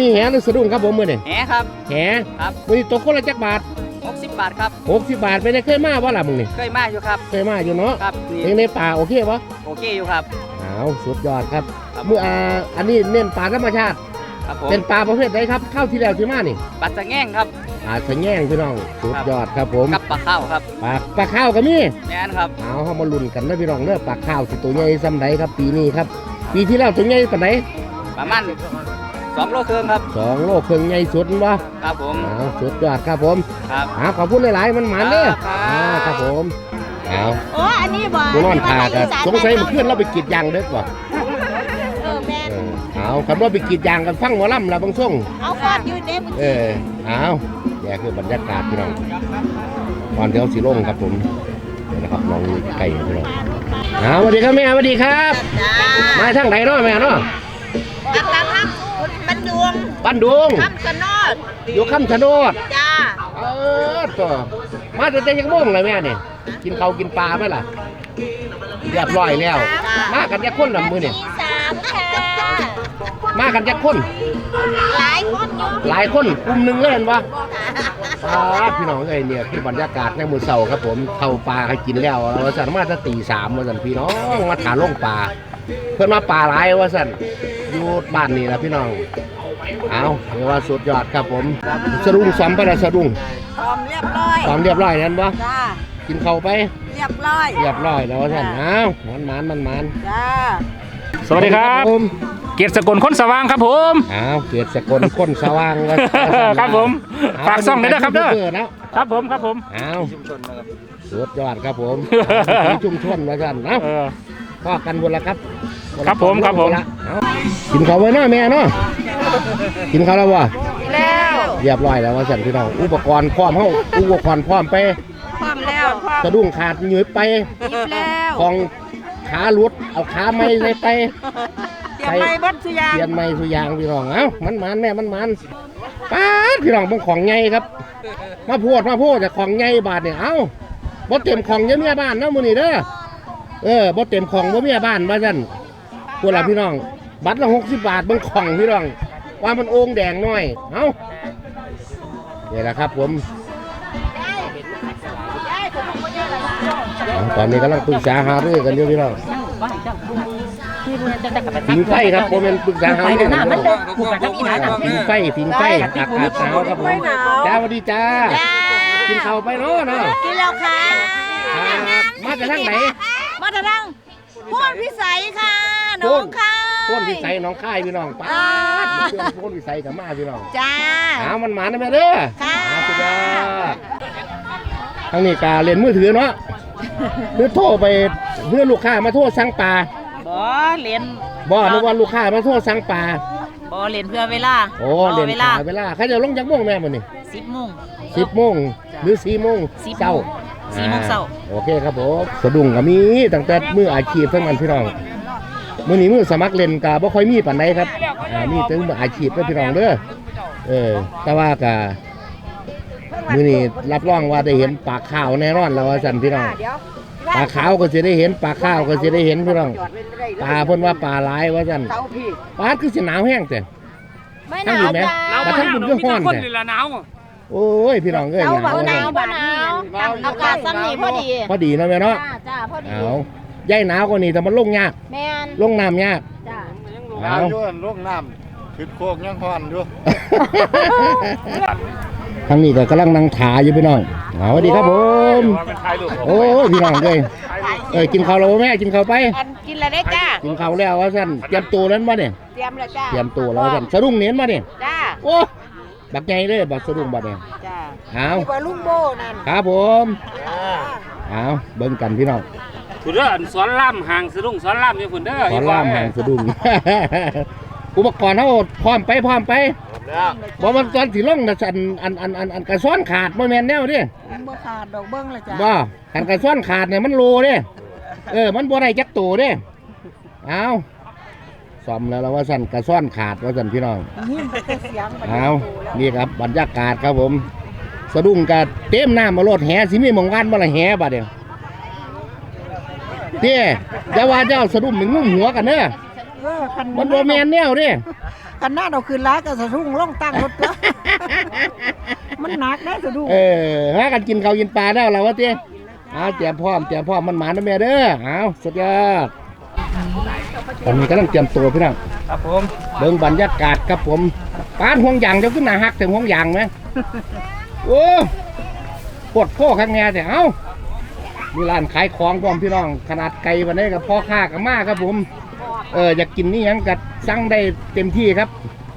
นี้แหหรือสะดุ้งครับผมมื้อนี่แหครับ แหครับ มื้อนี้ตกคนละจักบาท60 บาทครับ60บาทไปได้เคยมาบ่ล่ะมึงนี่เคยมาอยู่ครับเคยมาอยู่เนาะครับเพลนี่งในป่าโอเคปะโอเคอยู่ครับ อ้าวสุดยอดครับครับเมื่ออ่าอันนี้เน้นปลาธรรมชาติ ครับผมเป็นปลาประเภทใดครับข้าวที่แล้วที่มานี่ปัดสะแง่งครับปลาสะแง่งพี่น้องสุดยอดครับผมกับปลาข้าวครับปลาปลาข้าวก็มี แม่นครับเอาเฮามาลุ้นกันนะพี่น้องเด้อปลาข้าวสิตัวใหญ่ซำใดครับปีนี้ครับ ปีที่แล้วตัวใหญ่ปานใดประมาณ สองโลครึ่งครับสองโลครึ่งใหญ่สุดบ่ครับผมอ้าวสุดยอดครับผมครับอ้าวขอบคุณหลายๆมันหมานเด้อครับอ่าครับผมอ้าวโอ้อันนี้บ่บ่นอนพากันสงสัยเมื่อคืนเราไปกรีดยางเด้อบ่เออแม่เออเอาคำว่าไปกรีดยางกันฟังหมอลำล่ะบางช่วงเอาฟอดอยู่เด้มึงเออเอานี่คือบรรยากาศพี่น้องตอนเดี๋ยวสีลงครับผมนี่นะครับน้องอยู่ไก่พี่น้องเอาสวัสดีครับแม่สวัสดีครับจ้ามาทางไหนเนาะแม่เนาะ วงบ้านดงคำสนอดอยู่คำชะโนดจ้าเออตัวมาแต่แต่ยังโม่งเลยแม่เนี่ยกินข้าวกินปลาไหมล่ะเรียบร้อยแล้ว มากันยักคนลำมือเนี่ยมีสามค่ะมากันยักคน หลายคนอยู่หลายคนกลุ่มหนึ่งเลยเห็นปะ ครับพี่น้องเอ้ยเนี่ยคือบรรยากาศในมือเสาครับผมเข้าปลาให้กินแล้วเราสั่นมาตั้งตีสามว่าสั่นพี่น้องมาถาลงปลา เพื่อนมาปลาหลายว่าสั่นอยู่บ้านนี่แหละพี่น้องเอาเรียกว่าสุดยอดครับผมสะดุ้งซ้ำไปแล้วสะดุ้งพร้อมเรียบร้อยซ้อมเรียบร้อยนั่นปะจ้ากินข้าวไป เรียบร้อย เรียบร้อยแล้วว่าสั่นเอามันมันมันมันจ้าสวัสดีครับผมเกียรติสกลคนสว่างครับผมเอาเกียรติสกลคนสว่างว่าครับผมเฝากซ่องด้วยนะครับเด้อเด้อนะครับผมครับผมเอาสุดยอดครับผมชุมชนว่าสั่นเอาเออ พ่อกันบนละครับครับผมครับผมเอากินข้าวไว้เนาะแม่เนาะกินข้าวแล้ววะแล้วเรียบร้อยแล้วว่าสั่นพี่น้องอุปกรณ์พร้อมเฮาอุปกรณ์พร้อมไปพร้อมแล้วพร้อมสะดุ้งขาดหยืดไปยิบแล้วของขาหลุดเอาขาไม่เลยไปเตรียมไม้เบัดสุยางเปลี่ยนไม่สุยางพี่น้องเอ้ามันมันแม่มันมันป้าดพี่น้องเบิ่งของใหญ่ครับ มาพูดมาพูดแต่ของใหญ่บาทเนี่ยเอ้าบ่เต็มของเยอะเมียบ้านเนาะมื้อนี้เด้อ เออบ่เต็มของบ่เมียบ้านว่าซั่นพวกเราพี่น้อง บัตรละ60บาทเบิ่งของพี่น้อง ว่ามันโอ่งแดงน้อยเอ้านี่แหละครับผมเอาตอนนี้กำลังปรึกษาหารือกันอยู่พี่น้องผิงไฟครับผมเป็นปรึกษาหารือกันอยู่ผิงไฟผิงไฟอากาศหนาวครับผมจ้าสวัสดีจ้ากินข้าวไปเนาะเนาะกินแล้วค่ะครับมาจากทางไหน นพิสัยค่ะน้องค่ะพ่นพิสัยหน้องค่ายพี่น้องป้าดมาเชื่อมพ่นพิสัยกับมาพี่น้องจ้าหามันหมาได้ไหมเด้อค่ะหาสุดยอดทางนี้กาเล่นมือถือเนาะเพื่อโทรไปเพื่อลูกค้ามาโทรสั่งปลาบ่เรียนบ่นึกว่าลูกค้ามาโทรสั่งปลาบ่เรียนเพื่อเวลาโอ้รเล่นเวปลาลาเวลาเขาจะลงจากโมงแม่มื้อนี่สิบโมงสิบโมงหรือสี่โมงสิบโมงเช้า สี่โมงเช้าโอเคครับผมสะดุ้งก็มีตั้งแต่มืออาชีพทั้งนั้นพี่น้องมื้อนี้มือสมัครเล่นก็บ่ค่อยมีปานใดครับอ่ามีแต่มืออาชีพเด้อพี่น้องเด้อเออแต่ว่าก็มื้อนี้รับรองว่าได้เห็นปลาขาวแน่นอนแล้วว่าซั่นพี่น้องปลาขาวก็สิได้เห็นปลาขาวก็สิได้เห็นพี่น้องปลาเพิ่นว่าปลาหลายว่าซั่นปลาคือสิหนาวแห้งแต่ไม่หทั้งนาวอยู่ไหมจ้าปลาทั้งบุญก็ฮ้อนคนแต่นี่ละหนาว โอ้ยพี่น้องเอ้ยเอาหนาวบ่หนาวว่าบ่หนาวอากาศซ้ำนี่พอดีพอดีเนาะแม่เนาะจ้าจ้าพอดีเอาย่ายหนาวกว่านี้แต่มันลงยากแมนลงน้ำยากจ้าเอาน้ำอยู่ลูกน้ำขึ้นโคกยังห่อนอยู่ทางนี้ก็กำลังนั่งถาอยู่พี่น้องเอาสวัสดีครับผมเป็นถ่ายรูปโอ้ยพี่น้องเลยเอ้ยกินข้าวแล้วบ่แม่กินข้าวไปอันกินแล้วได้จ้ากินข้าวแล้วว่าสั่นเตรียมตัวแล้วมาเนี่ยเตรียมแล้วจ้าเตรียมตัวแล้วว่าสั่นสะดุ้งเน้นมาเนี่ยจ้าโอ้ บักใหญ่เลยบักสะดุ้งบัดเนี่ยจ้าเอานี่ว่าลุงโบนั่นครับผมเอาเบิ่งกันพี่น้องคุณเด้ออันสอนล่ำห่างสะดุ้งสอนล่ำอยู่พุ่นเด้อขอล่ามหางสะดุ้งอุปกรณ์เฮาพร้อมไปพร้อมไปบ่มันตอนสิลงน่ะสั่นอันอันอันอันกระซ้อนขาดบ่แม่นแนวเด้บ่ขาดดอกเบิ้งเลยจ้าบ่กันกระซ้อนขาดเนี่ยมันโลเด้เออมันบ่ได้จักตัวเด้เอา ซ่อมแล้วแล้วว่าสั่นกระซ้อนขาดว่าสั่นพี่น้องนี่มันเป็นเสียงเอานี่ครับบรรยากาศครับผม สะดุ้งกะเต็มน้ำมาโลดแหสิมีหมองวันบ่ละแหบัดเดียวเด้อย่าว่าเจ้าสะดุ้งมันงุ้มหัวกันเด้อเออคันมันบ่แม่นแนวเด้กันหน้าเราคืนร้ายก็สะดุ้งล่องตั้งรถเด้อมันหนักได้สะดุ้งเออหากันกินข้าวกินปลาได้แล้ววะเตี้ยเอาเตรียมพร้อมเตรียมพร้อมมันหมานะแม่เด้อเอาสุดยอด ตอนนี้กำลังเตรียมตัวพี่น้องครับผมเบิ่งบรรยากาศครับผมปานห่วงยางเจะขึ้นหนาหักถึงห่วงยางไหมโอ้ปวดพ่อข้างแน่แต่เอ้ามีร้านขายของพร้อมพี่น้อง ขนาดไกลวันนี้กับพ่อค้ากับมาครับผม เอออยากกินนี่ยังกัดสั่งได้เต็มที่ครับ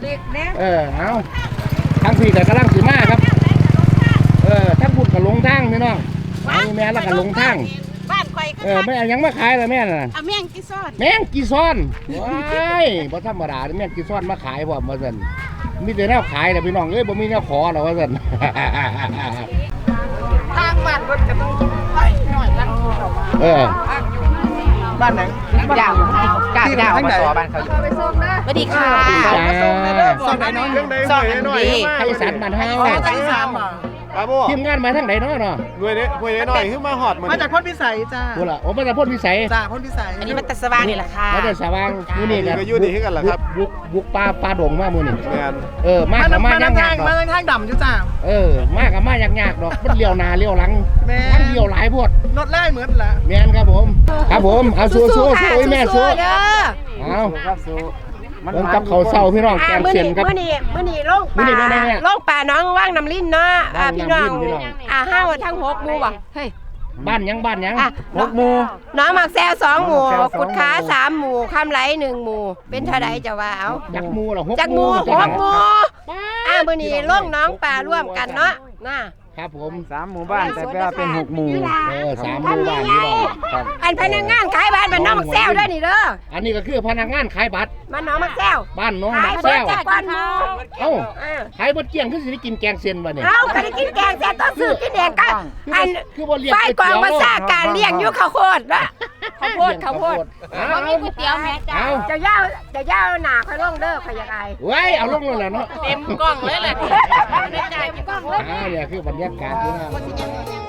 เด็กแน่เออเอาทั้งพี่กับกำลังสีมาครับ เออทั้งพูดกับลงทางพี่น้องอันนี้แม่แล้วก็ลงทาง บ้านข่อยก็เออแม่เอาหยังมาขายเลยแม่น่ะ เอาแม่งกี่ซอดแมงกีซ้อนว้ายบ่ธรรมดาเด้อแมงกีซ้อนมาขายบ่มาซั่นมีแต่แนวขายแหละพี่น้องเอ้ยบ่มีแนวขอหรอกว่าซั่น ทางบ้านรถก็ต้องไปหน่อยละเออบ้านไหนยาวกาดยาวมาสอบ้านเขาอยู่สวัสดีค่ะ จ้าซ่อนไหนน้อยเรื่องใดซ่อนหน่อยดีไทยสันบ้านเฮาไทยสามอะ ครับโบทีมงานมาทางไหนเนาะเนาะหน่วยนี้หน่วยน้อยขึ้นมาหอดเหมือนมาจากพ้นพิสัยจ้าพุ่นล่ะโอ้มาจากพ่นวิสัยจ้าพ้นพิสัยอันนี้มันตัดสว่างนี่แหละค่ะมาจากสว่างมื้อนี้ก็อยู่ดีขึ้นกันเหรอครับบุกบุกป่าป่าดงมามื้อนี้แมนเออมามากับทางมามายัทางงทายางกดอกมาทางทางดำอยู่จ้าเออมากับมายังยากดอกมันเลี้ยวหน้าเลี้ยวหลังแม่ทั้งเลี้ยวหลายโพดรถไล่เหมือนละแม่นครับผม ครับผมเอาสู้สู้สู้แม่สู้เด้อเอาครับสู้ เบิ่งกับเขาวเศร้าพี่น้องแกมเส้นครับ มื้อนี้มื้อนี้ลงมื้อนี้ป่าเป็นไงเนี่ยลงป่าน้องว่างน้ำลิ้นเนาะอ่าว่างพี่น้ำน้ลิ้องนพี่น้อง อ่าห้าวทั้งหกหมู่บ่เฮ้ย บ้านหยังบ้านหยังอะ หกหมู่น้องหมักแซวสองหมู่กุดขาสามหมู่คำไหลหนึ่งหมู่ เป็นเท่าใดจะว่าเอาจักหมู่เหรอหกจักหมู่หหมู่กหมู่อ่ามื้อนี้ลงน้องป่าร่วมกันเนาะน่ะ ครับผมสามหมู่บ้านแต่แปลว่าเป็นหกหมู่เออสามหมู่บ้านพี่น้องครับ อันพนักงานขายบ้านบ้านน้องหมักแซวเด้อนี่เด้ออันนี้ก็คือพนักงานขายบัตรบ้านน้องหมักแซวบ้านน้องขามัยกเบิแซดวจากบ้านหมู่เอ้าเออขายบดเกี้ยงคือสิได้กินแกงเส้นบ่เนี่ยเอาไปกินแกงแซ่บต้องซื้อกินเองก็อันคือบ่เลี้ยงฝ่ายกก๋อวยงเตี๋ยวมาซาการเลี้ยงอยู่ข้าวโพดนะข้าวโพดข้าวโพดเอามีก๋วยเตี๋ยวแม่จ้าเอาจะย่าจะย่าหนาค่อยลงเด้อค่อยอยากอายไว้เอาลงเลยแหละเนาะเต็มกล้องเลยแหละไม่จ่ายไม่กล้องเลย อ่าเนี่ยคือบรรยากาศพี่น้อ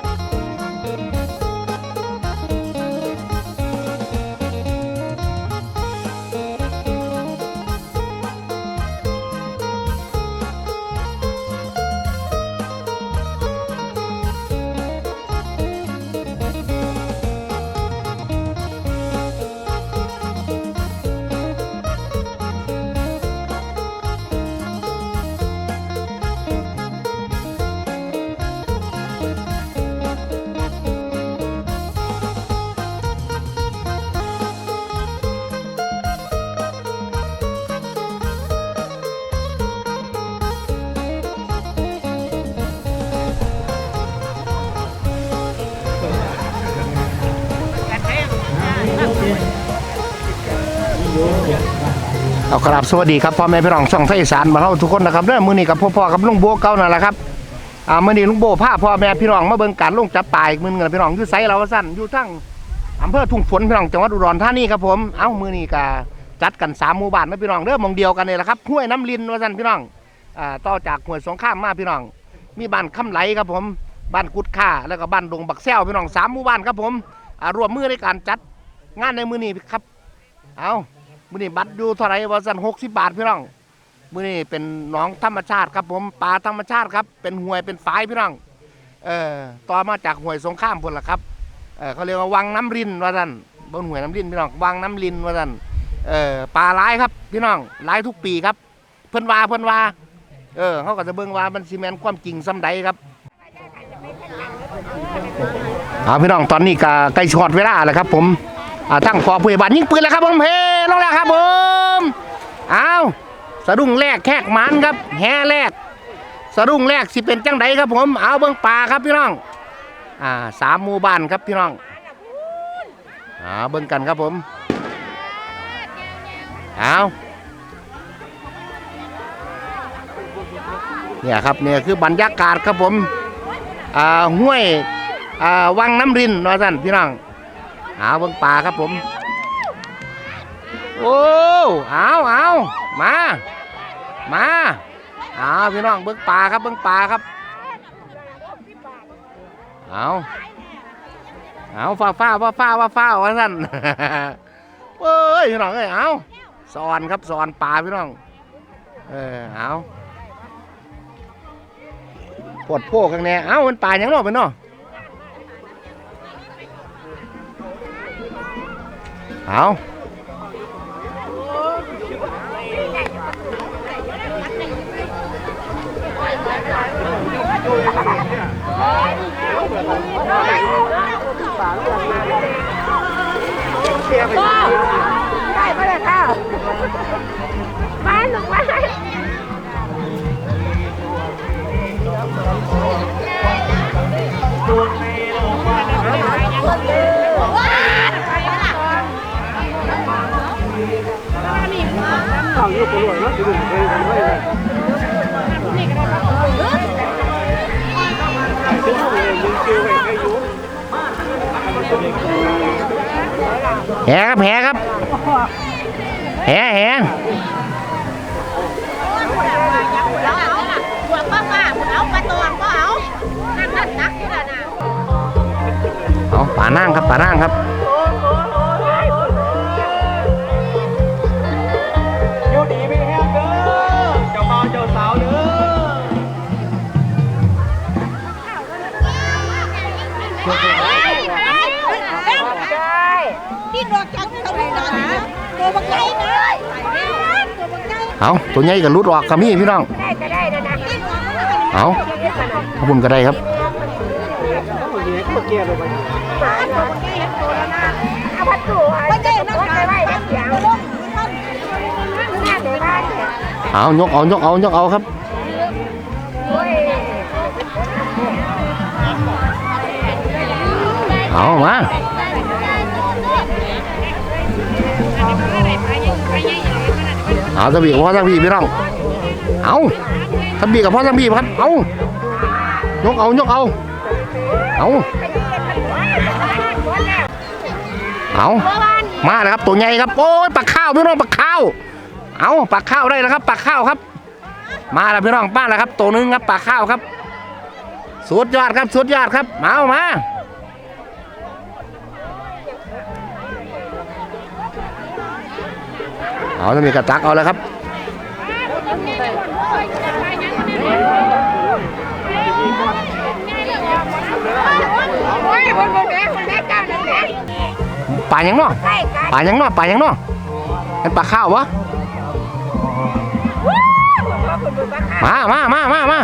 เอาครับสวัสดีครับพ่อแม่พี่น้องช่องไทยสานมานเฮาทุกคนนะครับเด้อมื้อนี้กับพ่อพ่อกับลุงโบเก่านั่นแหละครับอ่ามือนี้ลุงโบพาพ่อแม่พี่น้องมาเบิ่งการลงจับปลาอีกมือนึงนะพี่น้องอยู่ไสเราว่าซั่นอยู่ทั้งอำเภอทุ่งฝนพี่น้องจังหวัดอุดรธานีครับผมเอ้ามือนี้ก็จัดกันสามหมู่บ้านนะพี่น้องเด้อหมองเดียวกันนี่แหละครับห้วยน้ำลินว่าซั่นพี่น้องอ่าต่อจากห้วยสงครามมาพี่น้อง มีบ้านคำไหลครับผมบ้านกุดค่าแล้วก็บ้านดงบักแซวพี่น้องสามหมู่บ้านครับผมอ่ารวมมือในการจัดงานในมือนี้ครับ เอา มื้อนี้บัตรอยู่เท่าไหร่ว่าสั่น60 บาทพี่น้องมื้อนี้เป็นหนองธรรมชาติครับผมปลาธรรมชาติครับ เป็นห้วยเป็นฝายพี่น้องเอ่อต่อมาจากห้วยสงครามพุ่นล่ะครับเออเขาเรียกว่าวังน้ำรินว่าสั่นบนห้วยน้ำรินพี่น้องวังน้ำรินว่าสั่นเอ่อปลาหลายครับพี่น้องหลายทุกปีครับ เพิ่นว่าเพิ่นว่าเออเขาก็จะเบิ่งว่ามันซีเมนความจริงซ้ำใดครับเอาพี่น้องตอนนี้ก็ใกล้ชอดเวลาแล้วครับผม ทั้งพอผู้ใหญ่บ้านยิงปืนแล้วครับผมเฮ้ลงแล้วครับผมเอาสะดุ้งแรกแขกมันครับ แห่แรก สะดุ้งแรกสิเป็นจังไดครับผม เอาเบิ่งป่าครับพี่น้อง อ่าสามหมู่บ้านครับพี่น้องอ่าเบิ่งกันครับผมเอาเนี่ยครับเนี่ยคือบรรยากาศครับผม อ่าห้วย อ่าวังน้ำรินว่าสั่นพี่น้อง เอาเบิ่งป่าครับผม โอ้เอาเอามา มาเอาพี่น้องเบิ่งป่าครับเบิ่งป่าครับ เอาเอาฟ้าฟ้าฟ้าฟ้าฟ้าฟ้าว่าสั่นเอ้ยพี่น้องเอ้ยเอาสอนครับสอนป่าพี่น้อง เออเอาปวดโพกข้างในเอ้ามันป่าหยังนาะเป็น เนาะเอาแหครับแหครับแห แหหัวป้าป้าเอาปลาตองก็เอานั่นนั่นนักอยู่แล้นะเอาป่านั่งครับป่านั่งครับ นี่ดอกจังเท่าไหร่ดอกนะตัวบักใหญ่นะตัวบักใหญ่เอาตัวใหญ่กับรุดออกกับมีพี่น้อง ได้ก็ได้นะนะเอาขอบคุณก็ได้ครับเอาพัดสู่พัดเจ้นั่งไว้ได้เสียงลงท่านแม่เดี๋ยวบ้านเนี่ยเอายกเอายกเอายกเอาครับ เอามาเอาทบีกับพ่อทบีพี่น้อง เอาทบีกับพ่อทบีครับ เอายกเอายกเอา เอาเอามาแล้วครับ ตัวใหญ่ครับ โอ้ยปลาข้าวพี่น้องปลาข้าว เอาปลาข้าวได้แล้วครับปลาข้าวครับ มาแล้วพี่น้องป้าแล้วครับ ตัวหนึงครับปลาข้าวครับ สุดยอดครับ สุดยอดครับ มาเอามา เอาจะมีกระตักเอาแล้วครับโอ้ยคนคนแม่คนแม่เจ้านั่นแหละป่ายังนาะใช่กันป่าหยังเนาะป่ายังนาะเป็นปลาข้าววะมามามามามา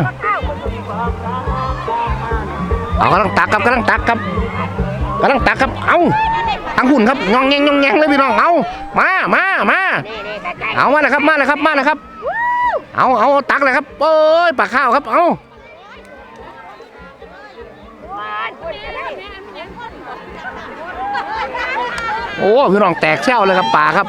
เอากำลังตักครับกำลังตักครับกำลังตักครับ เอา ทั้งหุ่นครับงองแงงงองแงงเลยพี่น้องเอามามามาเอามาเลยครับมาเลยครับมาเลยครับ เอาเอาตักเลยครับโอ้ยปลาข้าวครับเอาโอ้พี่น้องแตกแซวเลยครับปลาครับ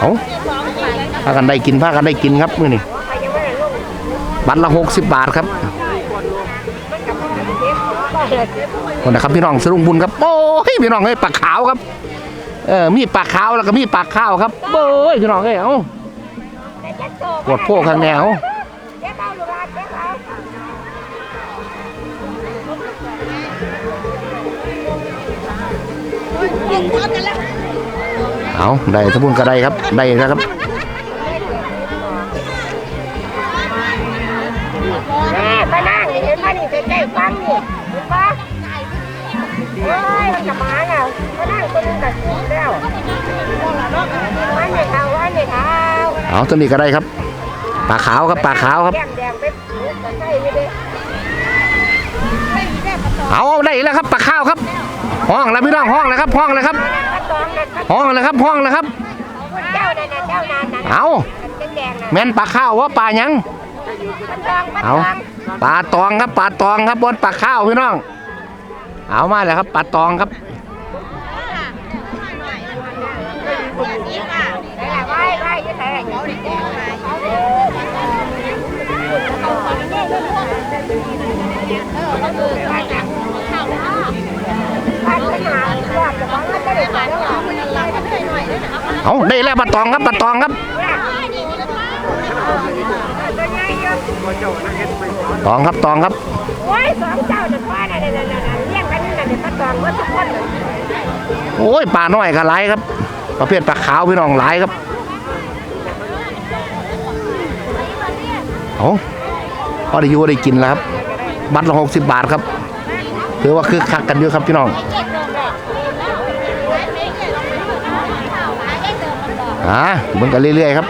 เอาพากันได้กินพากันได้กินครับมื้อนี้ บัตรละหกสิบบาทครับคนนะครับพี่น้องสรุงบุญครับโอ้ยพี่น้องเอ้ยปลาขาวครับเออมีปลาขาวแล้วก็มีปลาข้าวครับโอ้ยพี่น้องเอ้ยเอาปวดโพกข้างแนวเอาได้สมุนก็ได้ครับได้นะครับ แล้ววันในเท้าวันในเท้าเอาตัวนี้ก็ได้ครับปลาขาวครับปลาขาวครับ แดงแดงไปปลูกกันได้ไม่ได้เอาได้แล้วครับปลาข้าวครับ ห้องแล้วพี่น้องห้องแล้วครับ ห้องแล้วครับกระตองนะห้องแล้วครับห้องแล้วครับเอาแม่นปลาข้าวว่าปลาหยังกระตองกระตเอาปลาตองครับปลาตองครับบนปลาข้าวพี่น้อง เอามาแล้วครับปลาตองครับ เอาได้แล้วปลาตองครับปลาตองครับตองครับตองครับโอ้ยสองเจ้าจะฟ้าน่ะน่ะน่ะน่ะเลี้ยงกันอยู่เนี่ยก็จองว่าทุกคนโอ้ยปลาน้อยก็หลายครับ ประเภทปลาขาวพี่น้องหลายครับเอา พอได้อยู่ได้กินแล้วครับบัตรละหกสิบบาทครับถือว่าคึกคักกันเยอะครับพี่น้องอ่าเบิ่งกันเรื่อยๆครับ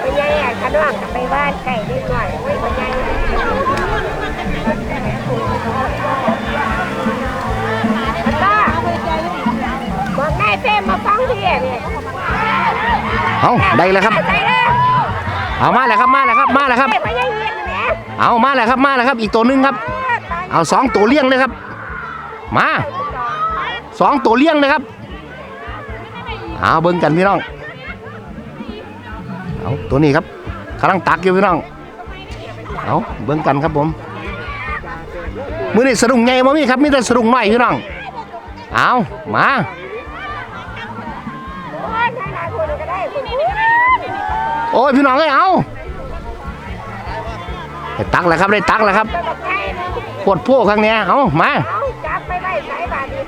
ไปยัยอะน้องกับไปบ้านไก่ เอาได้แล้วครับไปเลยเอามาแล้วครับมาแล้วครับมาแล้วครับไปยัยเย็นเนี่ยเอามาแล้วครับมาแล้วครับ อีกตัวหนึงครับ เอาสองตัวเลี้ยงเลยครับ มาสองตัวเลี้ยงเลยครับเอาเบิ่งกันพี่น้องเอาตัวนี้ครับกำลังตักอยู่พี่น้องเอาเบิ่งกันครับผมมือนี่สะดุ้งใหญ่บ่มีครับมีแต่สะดุ้งน้อยพี่น้องเอามา โอ้ยนายคนก็ได้คุณ โอ้ยพี่น้องเอ้ยเอาได้ตักแล้วครับได้ตักแล้วครับปวดพวกข้างเนี้ยเอามาเอาจับไปไว้ใช้บาทนี้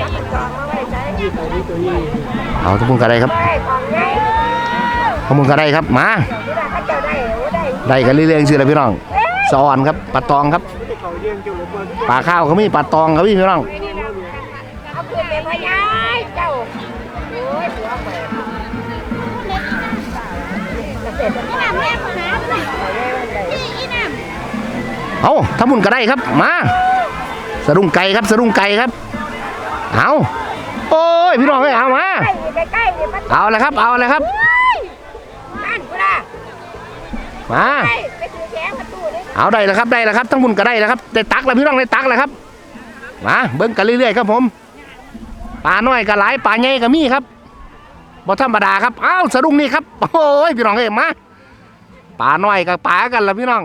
จับจองมาไว้ใช้เอาทุกคนก็ได้ครับไว้ของไงทุกคนก็ได้ครับมาได้กันเรื่อยๆสิละพี่น้องสอนครับปลาตองครับปลาข้าวเขามีปลาตองครับพี่พี่น้อง เอาทำบุญก็ได้ครับ มาสะดุ้งไก่ครับสะดุ้งไก่ครับ เอาโอ้ยพี่น้องเอ้ยเอามาใกล้ใกล้ใกล้เนี่ยมันเอาเลยครับ เอาเลยครับนั่นกูละมา ไปไปถือแขงประตูนี่เอาได้แล้วครับได้แล้วครับทั้งบุญก็ได้แล้วครับได้ตักแล้วพี่น้องได้ตักแล้วครับมาเบิ้งกันเรื่อยๆครับผมปลาน้อยก็หลายปลาใหญ่ก็มีครับบ่ธรรมดาครับเอ้าสะดุ้งนี่ครับโอ้ยพี่น้องเอ้ยมาปลาน้อยกับปลากันละพี่น้อง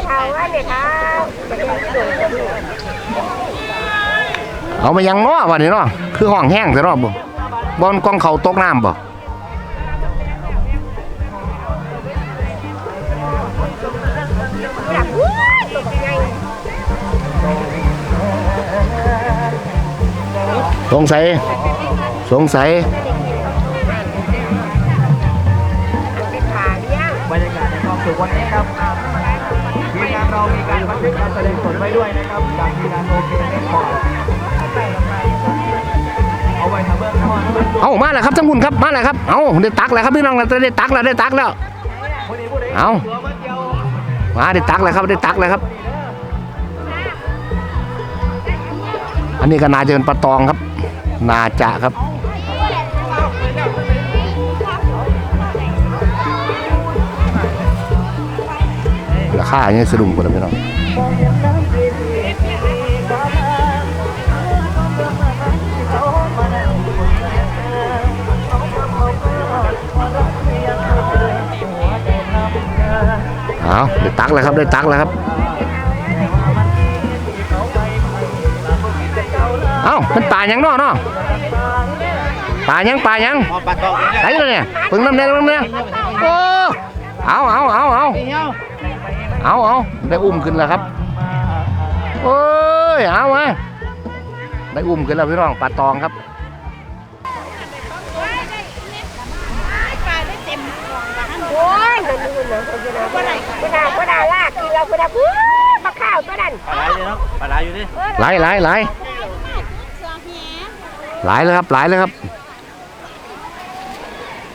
เอามายังเนาะวันนี้เนาะคือห้องแห้งซะเนาะบ่บอนกองเขาตกน้ำบ่สงสัย สงสัยบรรยากาศในความสุขวันนี้ครับ เรามีการบันทึกการแสดงสดไว้ด้วยนะครับจากทีมงานโอเคเรคคอร์เอาไว้ทำเบื้องต้นเอามาแล้วครับทั้งบุญครับมาแล้วครับเอาได้ตักแล้วครับพี่น้องเราได้ตักแล้วได้ตักแล้วเอาตัวมันเดียวมาได้ตักแล้วครับได้ตักแล้วครับ อันนี้ก็นาจะเป็นปลาตองครับ นาจะครับ ราคาอย่างนี้สะดุ้งกว่าแล้วพี่น้องเอาได้ตักแล้วครับได้ตักแล้วครับ เอ้ามันป่าหยังเนาะเนาะป่าหยังป่าหยังไหนเลยเนี่ยปึงน้ำเนี่ยน้ำเนี่ยโอ้เอาเอาเอาเอา เอาเอาได้อุ้มขึ้นแล้วครับโอ้ยเอามาได้อุ้มขึ้นแล้วพี่น้องปลาตองครับโอ้ยมันดูเหมือนคนจะนะคนไหนคนด่าคนด่าลากกินเราคนด่าปุ๊บมาข้าวตัวนั้นปลาไหลอยู่เนาะปลาไหลอยู่นี่ไหลไหลไหลไหลเลยครับไหลเลยครับ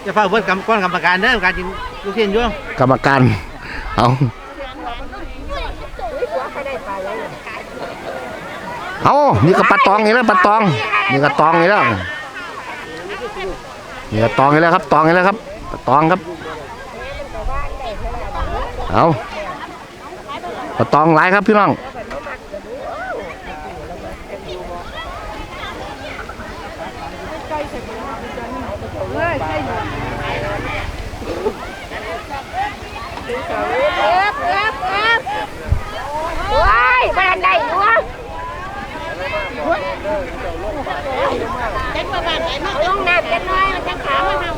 จะฝากเบิดกรรมก้อนกรรมการเด้อการกินลูกชิ้นยู่งกรรมการเอา หัวใครได้ปลาแล้ว เอานี่ก็ปลาตองนี่แล้วปลาตอง นี่ก็ตองนี่แล้วนี่ก็ตองนี่แล้วครับ ตองนี่แล้วครับปลาตองครับ เอาปลาตองหลายครับพี่น้องเอฟเอฟเอฟโอ้ยบ้านใด อยู่วะลงน้ำกันหน่อยมันจะขามันเอา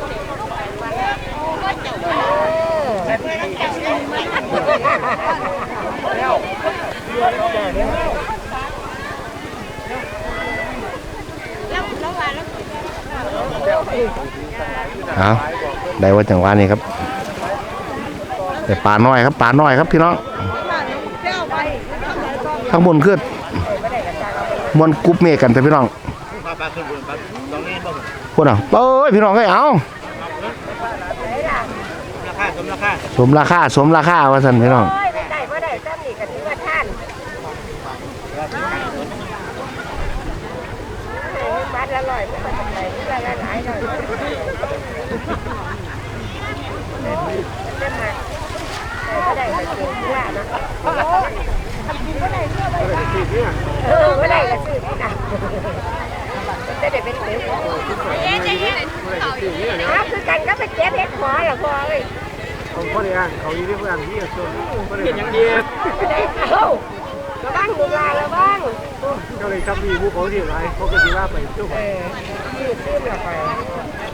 เออเอาได้ว่าจังหวะนี้ครับแต่ปลาน้อยครับปลาน้อยครับพี่น้องข้างบนขึ้น มวนกรุ๊ปเมฆกันแต่พี่น้องปลาปลาขึ้นบนปลาตรงนี้บ่พวกน่ะเอ้ยพี่น้องเอ้เอาสมราคาสมราคาสมราคาว่าสันพี่น้อง โอ้ยมันได้บ่ได้ซ้ำนี่ก็ถือว่าท่านบ้านละร้อยมันก็ทำไรนี่ละหลายหน่อยได้มาก็ได้มาเก่งว่านะทำกินก็ได้เพื่อไปเออก็ได้ก็ซื้อที่น่ะจะได้เป็นเสือครับคือกันก็ไปเก็บเห็ดหอละพอเอ้ยผมก็ได้อ่านเขาอยู่ที่เพื่อนที่ส่วนก็ได้อย่างเดียวเอ้าระวังดูลาระวังก็เลยครับมีผู้เขาที่ไรเขาก็ที่ว่าไปเที่ยวเออยืดซื้อมาไป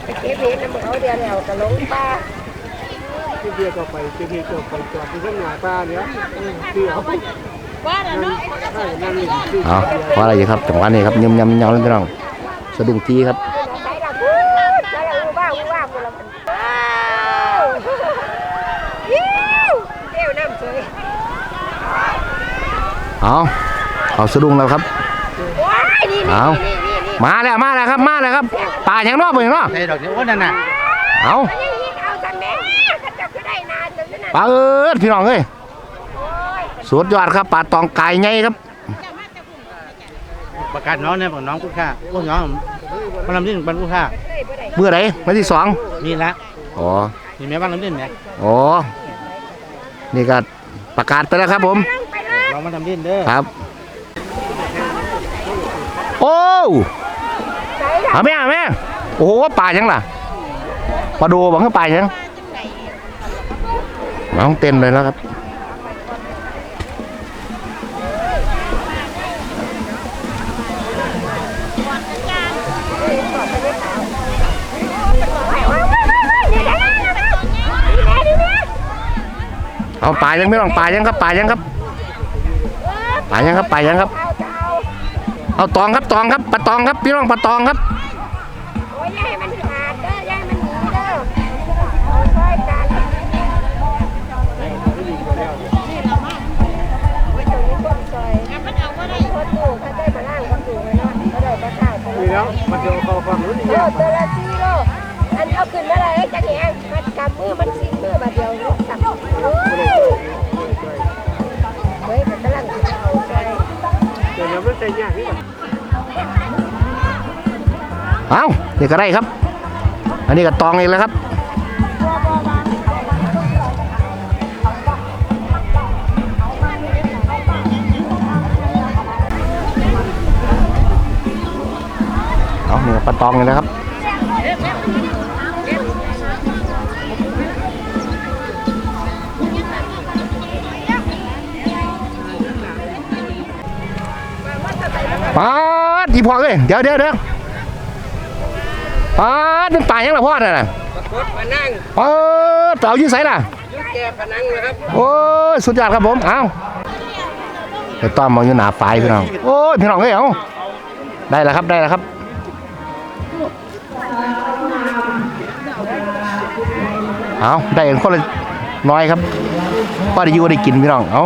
ไปเก็บเห็ดน้ำเขาเดียวแล้วก็ลงป่าที่เดียวก็ไปที่นี่ก็ไปจอดที่ข้างหน้าป้าเนี้ยที่เอาว่าแล้ว เนาะนั่นนี่ที่เอาว่าอะไรอยู่ครับจังหวะนี้ครับยำยำยำเลยพี่น้องสะดุ้งทีครับใส่ดอกพูดใส่ดอกอูบ้าอูบ้าคนละมันว้าวยิ้วเที่ยวน้ำสวยเอาเอาสะดุ้งแล้วครับว้ายนี่เอานี่นี่นี่มาแล้วมาแล้วครับมาแล้วครับปลาอย่างนอกไปอย่างนอกใส่ดอกเดียวโอ้นั่นน่ะเอานี่นี่เอาจังแม่ขันจะคือได้นานจนขนาดปลาเอิดพี่น้องเอ้ยโอ้ย สุดยอดครับปลาตองไก่ไงครับ ประกาศน้องเนี่ยบอกน้องผู้ค่าพวกน้องมันลำดิ้นบรรผู้ค่าเลยบ่ได้เมื่อไหร่วันที่สองนี่ละอ๋อนี่แม่บ้านลำดิ้นเนี่ยอ๋อนี่ก็ประกาศไปแล้วครับผมลงไปเลยเรามาลำดิ้นเด้อครับ โอ้ใส่ดอกเอาแม่เอาแม่โอ้โหปลายังล่ะปลาดูบังคับปลายังน้องเต้นเลยแล้วครับ เอาปลายังไม่ต้องปลายังครับปลายังครับปลายังครับปลายังครับเอาจะเอาเอาตองครับตองครับปลาตองครับพี่น้องปลาตองครับโอ้ยอย่าให้มันขาดเด้ออย่าให้มันหนีเด้อเอาช่วยกันไว้ตรงนี้คนซอยคนดูเขาได้มาล่างคนดูไว้เนาะเขาได้มาข้าวเขานี่แล้วมันจะเขาความรู้ดีโลตัวละสี่โลอันเอาขึ้นมาเลยจะแหงมันกำมือมันสิ้นมือบาดเดียว แต่ยังไม่ใช่ยากที่แบบเอานี่ก็ได้ครับ อันนี้ก็ตองเองแล้วครับเอาเนี่ยปลาตองเลยนะครับ ปาดอีพอเลยเดี๋ยวเดี๋ยวเดี๋ยวปาดเป็นป่ายังล่ะพ่อน่ะน่ะกดมานั่งปาดเอาอยู่ไสล่ะยุ่งแก่พนังนะครับโอ้ยสุดยอดครับผมเอาไอ้ต้อมมองอยู่หนาไฟพี่น้องโอ้ยพี่น้องเอ้ยเอาได้แล้วครับได้แล้วครับเอาได้กันคนละน้อยครับพอได้อยู่ได้กินพี่น้องเอา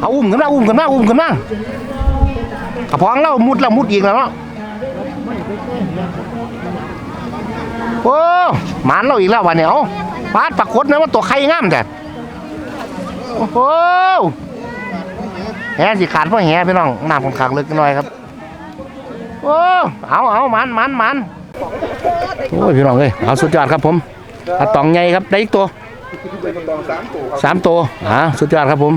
เอาอุ้มกันมาอุ้มกันมาอุ้มกันมากระพองเรามุดเรามุดอีกแล้วเนาะโอ้หมานเราอีกแล้ววันนี้เอาปาดปากฏนะว่าตัวไข่งามแต่โอ้โหแหสิขาดเพราะแหพี่น้องน้ำค่อนข้างลึกหน่อยครับ โอ้เอาเอามันมันมันโอ้ยพี่น้องเอ้ยเอาสุดยอดครับผมปลาตองใหญ่ครับได้อีกตัวสามตัวอ่าสุดยอดครับผม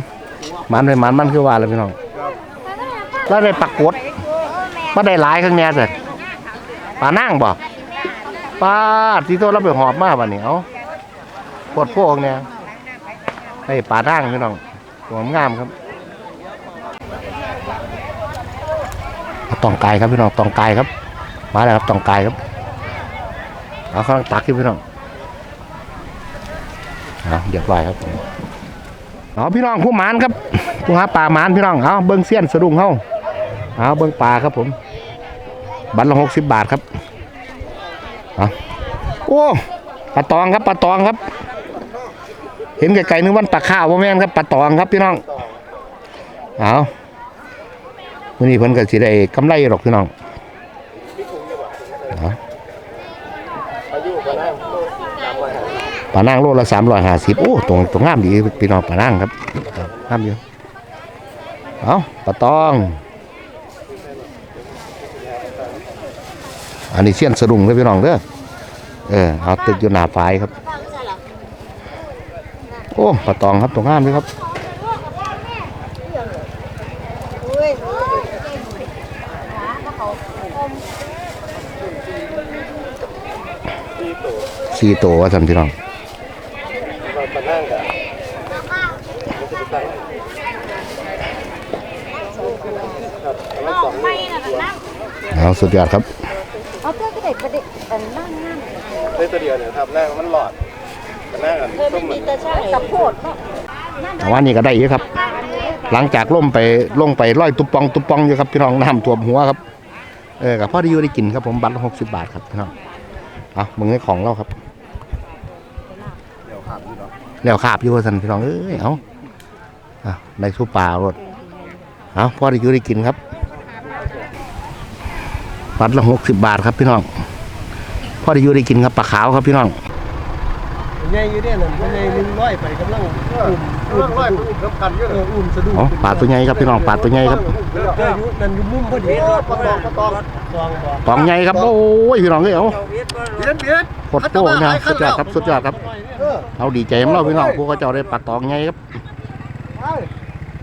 มันไปมันมันคือว่าอะไรพี่น้องแล้วได้ปักกดมาได้หลายข้างแน่เสร็จปลานั่งบ่ปลาที่โตเราไปหอบมาวันนี้เอาปวดพวกเนี่ยได้ปลานั่งพี่น้องตัวงามครับ ตองกายครับพี่น้องตองกายครับ มาแล้วครับตองกายครับเอาข้างตักขึ้นพี่น้องเอาเรียบร้อยครับเอาพี่น้องผู้หมานครับผู้หาป่าหมานพี่น้องเอาเบิ้งเสี้ยนสะดุ้งเฮาเอาเบิ้งปลาครับผม บัตรละหกสิบบาทครับเอาโอ้ปลาตองครับปลาตองครับ เห็นไกลๆนึกว่าปลาข้าวว่าแม่นครับปลาตองครับพี่น้องเอา วันนี้เพิ่นก็สิได้กำไรหรอกพี่น้องปลานั่งโลละสามร้อยห้าสิบโอ้ตรงตรงงามดีพี่น้องปลานั่งครับงามอยู่เอาปลาตอง อันนี้เสี้ยนสะดุ้งเลยพี่น้องเด้อเออเอาตึกอยู่หน้าฝายครับ โอ้ปลาตองครับตรงงามเลยครับ สี่ตัวว่าสันพี่น้องเอาสุดยอดครับเอาเพื่อนก็เด็กประเด็กอันนั่งนั่งได้ตัวเดียวเนี่ยครับหน้ามันหลอดหน้ากันเธอไม่มีแต่ช่างตะโพดเนาะแต่ว่านี่ก็ได้เยอะครับ หลังจากล่มไปลงไปร้อยตุบปองตุบปองอยู่ครับพี่น้องน้ำท่วมหัวครับเออกับพ่อได้อยู่ได้กินครับผมบัตรละหกสิบบาทครับพี่น้องเอามึงให้ของเราครับ แล้วขาบอยู่ว่าสันพี่น้องเอ้ยเอาอะในสู้ปลารถเอาพ่อได้อยู่ได้กินครับบัตรละหกสิบบาทครับพี่น้องพ่อได้อยู่ได้กินครับปลาขาวครับพี่น้องใหญ่อยู่เนี่ยนั่นใหญ่หนึ่งร้อยไปกำลังอุ่มเรื่องร้อยมันสำคัญเยอะเอออุ่มสะดุ้งอ๋อปลาตัวใหญ่ครับพี่น้องปลาตัวใหญ่ครับเอออยู่นั่นอยู่มุมพอดีปลาตองปลาตองตองบ่กองใหญ่ครับโอ้ยพี่น้องเอ้ยเอาเบียดเบียด โคตรโป้เนี่ยสุดยอดครับสุดยอดครับเอาดีใจของเราพี่น้องพวกเขาเจ้าได้ปลาตองใหญ่ครับ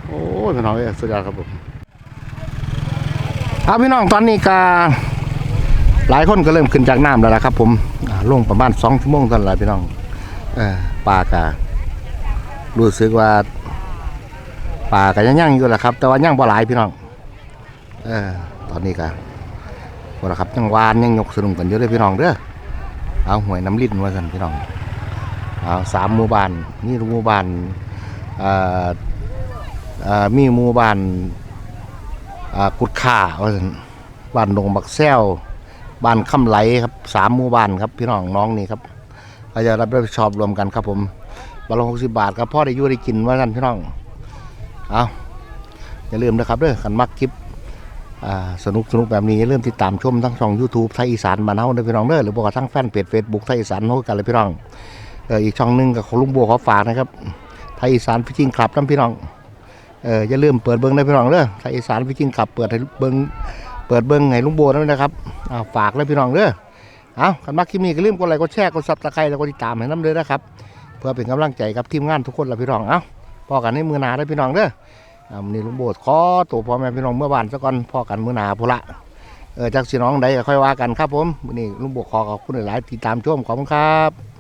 โอ้ยพี่น้องเอ้ยสุดยอดครับผมเอาพี่น้องตอนนี้ก็หลายคนก็เริ่มขึ้นจากน้ำแล้วล่ะครับ ผมอ่าลงประมาณสองชั่วโมงเท่านั้นแหละพี่น้องเออปลาการู้สึกว่าปลาก็ยังย่างอยู่แหละครับ แต่ว่าย่างบ่หลายพี่น้องเออตอนนี้ก็พอละครับยังหวานยังยกสนุกกันเยอะเลยพี่น้องเด้อ เอาหวยน้ำลิ้นว่าสันพี่น้องเอาสามหมู่บ้านนี่หมู่บ้านมีหมู่บ้านกุดข่าว่าสันบ้านดงบักแซวบ้านคำไหลครับสามหมู่บ้านครับพี่น้องน้องนี่ครับก็จะรับผิดชอบรวมกันครับผมบาทละหกสิบบาทครับพ่อได้ยู่ได้กินว่าสันพี่น้องเอาอย่าลืมนะครับเด้อขันมักคลิป สนุกสนุกแบบนี้อย่มติดตามชมทั้งช่อง YouTube ไทยอีสานมาเนเฮาเด้อพี่น้องเด้อหรือบอกทั้งแฟนเพจ Facebook ไทยอีสานเฮากันเลยพี่น้องอีกช่องหนึงกับของลุงบัวขอฝากนะครับไทยอีสานฟิชชิงคลับนํพี่น้องเอออย่าลืมเปิดเบิ่งได้พี่น้องเด้อไทยอีสานฟิชชิงคลับเปิดให้เบิ่งเปิดเบิ่งให้ลุงบัวนั่นนะครับอ่าฝากเลยพี่น้องเด้อเอาคันมักคลิปนี้ก็ลืมกดไลค์กดแชร์กดซับสไครต์แล้วก็ติดตามให้น้ำเด้อนะครับ เพื่อเป็นกำลังใจกับทีมงานทุกคนละพี่น้องเอ้าพอกันในมือหนาได้พี่น้องเด้อ วันนี้ลุงโบสขอตัวพ่อแม่พี่น้องเมื่อวานซะก่อนพอกันมือหนาพุละเออจากสีน้องใดก็ค่อยว่ากันครับผมวันนี้ลุงโบสขอขอบคุณหลายๆที่ตามชมขอบคุณครับ